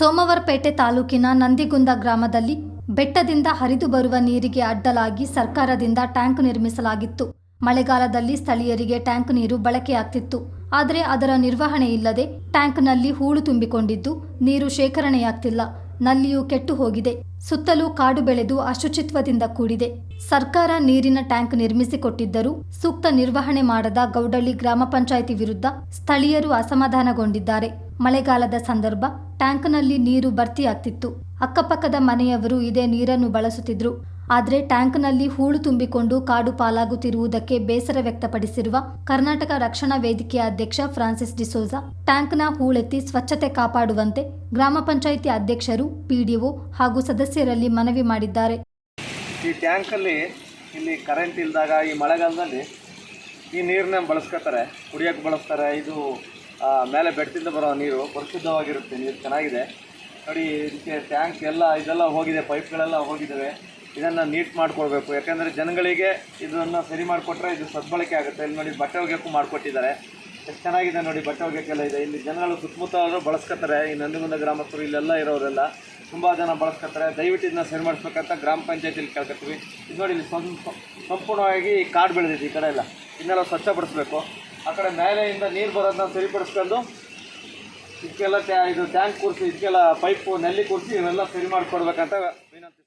ಸೋಮವಾರಪೇಟೆ ತಾಲೂಕಿನ ನಂದಿಗುಂದ ಗ್ರಾಮದಲ್ಲಿ ಬೆಟ್ಟದಿಂದ ಹರಿದು ಬರುವ ನೀರಿಗೆ ಅಡ್ಡಲಾಗಿ ಸರ್ಕಾರದಿಂದ ಟ್ಯಾಂಕ್ ನಿರ್ಮಿಸಲಾಗಿತ್ತು. ಮಳೆಗಾಲದಲ್ಲಿ ಸ್ಥಳೀಯರಿಗೆ ಟ್ಯಾಂಕ್ ನೀರು ಬಳಕೆಯಾಗ್ತಿತ್ತು. ಆದರೆ ಅದರ ನಿರ್ವಹಣೆ ಇಲ್ಲದೆ ಟ್ಯಾಂಕ್ನಲ್ಲಿ ಹೂಳು ತುಂಬಿಕೊಂಡಿದ್ದು ನೀರು ಶೇಖರಣೆಯಾಗ್ತಿಲ್ಲ. ನಲ್ಲಿಯು ಕೆಟ್ಟು ಹೋಗಿದೆ. ಸುತ್ತಲೂ ಕಾಡು ಬೆಳೆದು ಅಶುಚಿತ್ವದಿಂದ ಕೂಡಿದೆ. ಸರ್ಕಾರ ನೀರಿನ ಟ್ಯಾಂಕ್ ನಿರ್ಮಿಸಿಕೊಟ್ಟಿದ್ದರೂ ಸೂಕ್ತ ನಿರ್ವಹಣೆ ಮಾಡದ ಗೌಡಳ್ಳಿ ಗ್ರಾಮ ಪಂಚಾಯಿತಿ ವಿರುದ್ಧ ಸ್ಥಳೀಯರು ಅಸಮಾಧಾನಗೊಂಡಿದ್ದಾರೆ. ಮಳೆಗಾಲದ ಸಂದರ್ಭ ಟ್ಯಾಂಕ್ನಲ್ಲಿ ನೀರು ಭರ್ತಿಯಾಗ್ತಿತ್ತು ಅಕ್ಕಪಕ್ಕದ ಮನೆಯವರು ಇದೇ ನೀರನ್ನು ಬಳಸುತ್ತಿದ್ರು. ಆದರೆ ಟ್ಯಾಂಕ್ನಲ್ಲಿ ಹೂಳು ತುಂಬಿಕೊಂಡು ಕಾಡು ಪಾಲಾಗುತ್ತಿರುವುದಕ್ಕೆ ಬೇಸರ ವ್ಯಕ್ತಪಡಿಸಿರುವ ಕರ್ನಾಟಕ ರಕ್ಷಣಾ ವೇದಿಕೆಯ ಅಧ್ಯಕ್ಷ ಫ್ರಾನ್ಸಿಸ್ ಡಿಸೋಜಾ ಟ್ಯಾಂಕ್ನ ಹೂಳೆತ್ತಿ ಸ್ವಚ್ಛತೆ ಕಾಪಾಡುವಂತೆ ಗ್ರಾಮ ಪಂಚಾಯಿತಿ ಅಧ್ಯಕ್ಷರು ಪಿಡಿಒ ಹಾಗೂ ಸದಸ್ಯರಲ್ಲಿ ಮನವಿ ಮಾಡಿದ್ದಾರೆ. ಈ ಟ್ಯಾಂಕಲ್ಲಿ ಇಲ್ಲಿ ಕರೆಂಟ್ ಇಲ್ಲದಾಗ ಈ ಮಳೆಗಾಲದಲ್ಲಿ ಈ ನೀರನ್ನ ಬಳಸ್ಕೊತಾರೆ ಕುಡಿಯೋಕ್ಕೆ ಬಳಸ್ತಾರೆ. ಇದು ಮೇಲೆ ಬೆಟ್ಟದಿಂದ ಬರೋ ನೀರು ಪರಿಶುದ್ಧವಾಗಿರುತ್ತೆ, ನೀರು ಚೆನ್ನಾಗಿದೆ. ನೋಡಿ, ಇದಕ್ಕೆ ಟ್ಯಾಂಕ್ ಎಲ್ಲ, ಇದೆಲ್ಲ ಹೋಗಿದೆ, ಪೈಪ್ಗಳೆಲ್ಲ ಹೋಗಿದ್ದಾವೆ. ಇದನ್ನು ನೀಟ್ ಮಾಡಿಕೊಡ್ಬೇಕು ಯಾಕೆಂದರೆ ಜನಗಳಿಗೆ ಇದನ್ನು ಸರಿ ಮಾಡಿಕೊಟ್ರೆ ಇದು ಸದ್ಬಳಕೆ ಆಗುತ್ತೆ. ಇಲ್ಲಿ ನೋಡಿ ಬಟ್ಟೆ ಒಗೆಯೋಕ್ಕೂ ಮಾಡಿಕೊಟ್ಟಿದ್ದಾರೆ. ಎಷ್ಟು ಚೆನ್ನಾಗಿದೆ ನೋಡಿ ಬಟ್ಟೆ ಒಗೆಯೋಕ್ಕೆಲ್ಲ ಇದೆ. ಇಲ್ಲಿ ಜನಗಳು ಸುತ್ತಮುತ್ತ ಅವರು ಬಳಸ್ಕೊತಾರೆ. ಈ ನಂದಿಗುಂದ ಗ್ರಾಮಸ್ಥರು ಇಲ್ಲೆಲ್ಲ ಇರೋರೆಲ್ಲ ತುಂಬ ಜನ ಬಳಸ್ಕೊತಾರೆ. ದಯವಿಟ್ಟು ಇದನ್ನ ಸರಿ ಮಾಡಿಸ್ಬೇಕಂತ ಗ್ರಾಮ ಪಂಚಾಯತಿಲಿ ಕೇಳ್ಕೊತೀವಿ. ಇದು ನೋಡಿ, ಇಲ್ಲಿ ಸಂಪೂರ್ಣವಾಗಿ ಕಾಡು ಬೆಳೆದಿದೆ ಈ ಕಡೆ ಎಲ್ಲ. ಇನ್ನೆಲ್ಲ ಸ್ವಚ್ಛಪಡಿಸ್ಬೇಕು. ಆ ಕಡೆ ಮೇಲೆಯಿಂದ ನೀರು ಬರೋದನ್ನ ಸರಿಪಡಿಸ್ಕೊಂಡು ಇದಕ್ಕೆಲ್ಲ ಟ್ಯಾ ಇದು ಟ್ಯಾಂಕ್ ಕೂರಿಸಿ, ಇದಕ್ಕೆಲ್ಲ ಪೈಪು ನಲ್ಲಿ ಕೂರಿಸಿ, ಇವೆಲ್ಲ ಸರಿ ಮಾಡಿಕೊಡ್ಬೇಕಂತ ವಿನಂತಿ.